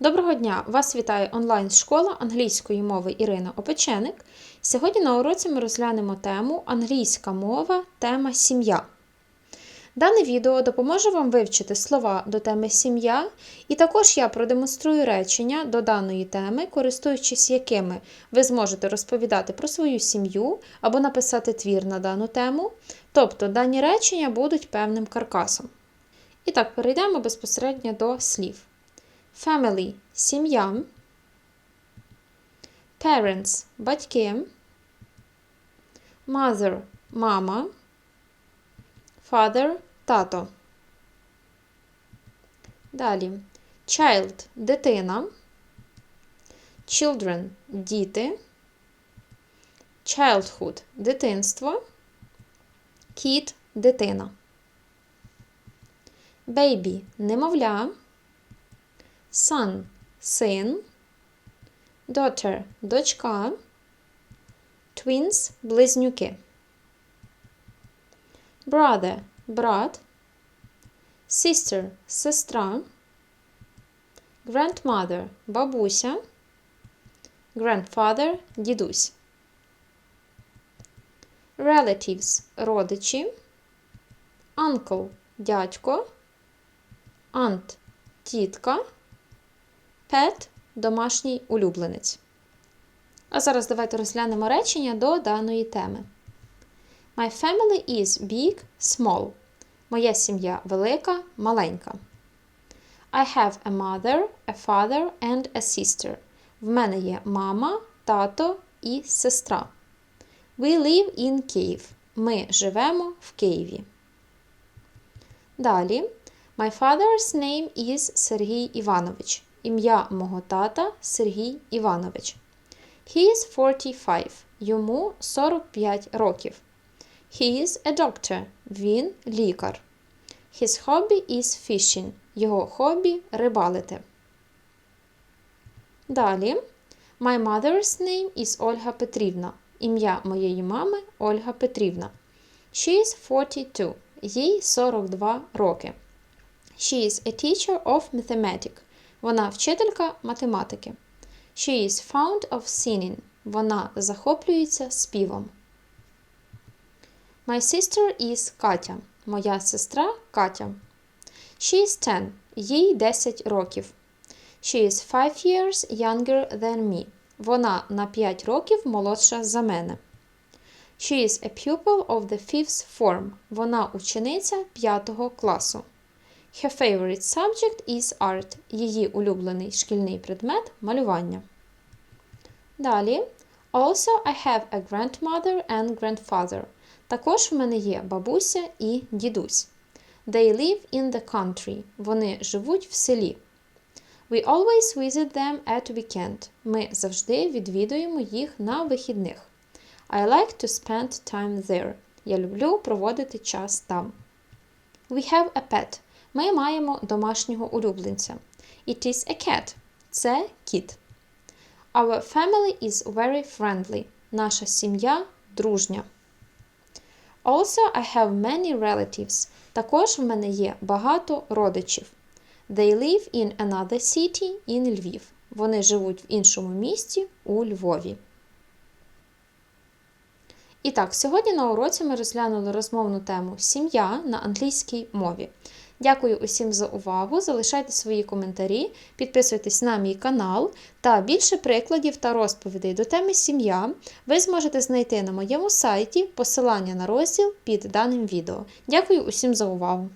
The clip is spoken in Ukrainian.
Доброго дня! Вас вітає онлайн-школа англійської мови Ірина Опеченик. Сьогодні на уроці ми розглянемо тему Англійська мова, тема сім'я. Дане відео допоможе вам вивчити слова до теми сім'я, і також я продемонструю речення до даної теми, користуючись якими ви зможете розповідати про свою сім'ю або написати твір на дану тему. Тобто дані речення будуть певним каркасом. І так, перейдемо безпосередньо до слів. Family – сім'я. Parents – батьки. Mother – мама. Father – тато. Далі. Child – дитина. Children – діти. Childhood – дитинство. Kid – дитина. Baby – немовля. Son – син. Daughter – дочка. Twins – близнюки. Brother – брат. Sister – сестра. Grandmother – бабуся. Grandfather – дідусь. Relatives – родичі. Uncle – дядько. Aunt – тітка. Pet – домашній улюбленець. А зараз давайте розглянемо речення до даної теми. My family is big, small. Моя сім'я велика, маленька. I have a mother, a father and a sister. В мене є мама, тато і сестра. We live in Kyiv. Ми живемо в Києві. Далі. My father's name is Сергій Іванович. Ім'я мого тата Сергій Іванович. He is 45. Йому 45 років. He is a doctor. Він лікар. His hobby is fishing. Його хобі рибалити. Далі. My mother's name is Ольга Петрівна. Ім'я моєї мами Ольга Петрівна. She is 42. Їй 42 роки. She is a teacher of mathematics. Вона вчителька математики. She is fond of singing. Вона захоплюється співом. My sister is Катя. Моя сестра Катя. She is 10. Їй 10 років. She is 5 years younger than me. Вона на 5 років молодша за мене. She is a pupil of the fifth form. Вона учениця 5 класу. Her favorite subject is art. Її улюблений шкільний предмет малювання. Далі. Also, I have a grandmother and grandfather. Також в мене є бабуся і дідусь. They live in the country. Вони живуть в селі. We always visit them at weekend. Ми завжди відвідуємо їх на вихідних. I like to spend time there. Я люблю проводити час там. We have a pet. Ми маємо домашнього улюбленця. It is a cat. Це кіт. Our family is very friendly. Наша сім'я дружня. Also, I have many relatives. Також в мене є багато родичів. They live in another city in Lviv. Вони живуть в іншому місті у Львові. І так, сьогодні на уроці ми розглянули розмовну тему Сім'я на англійській мові. Дякую усім за увагу. Залишайте свої коментарі, підписуйтесь на мій канал та більше прикладів та розповідей до теми сім'я ви зможете знайти на моєму сайті посилання на розділ під даним відео. Дякую усім за увагу!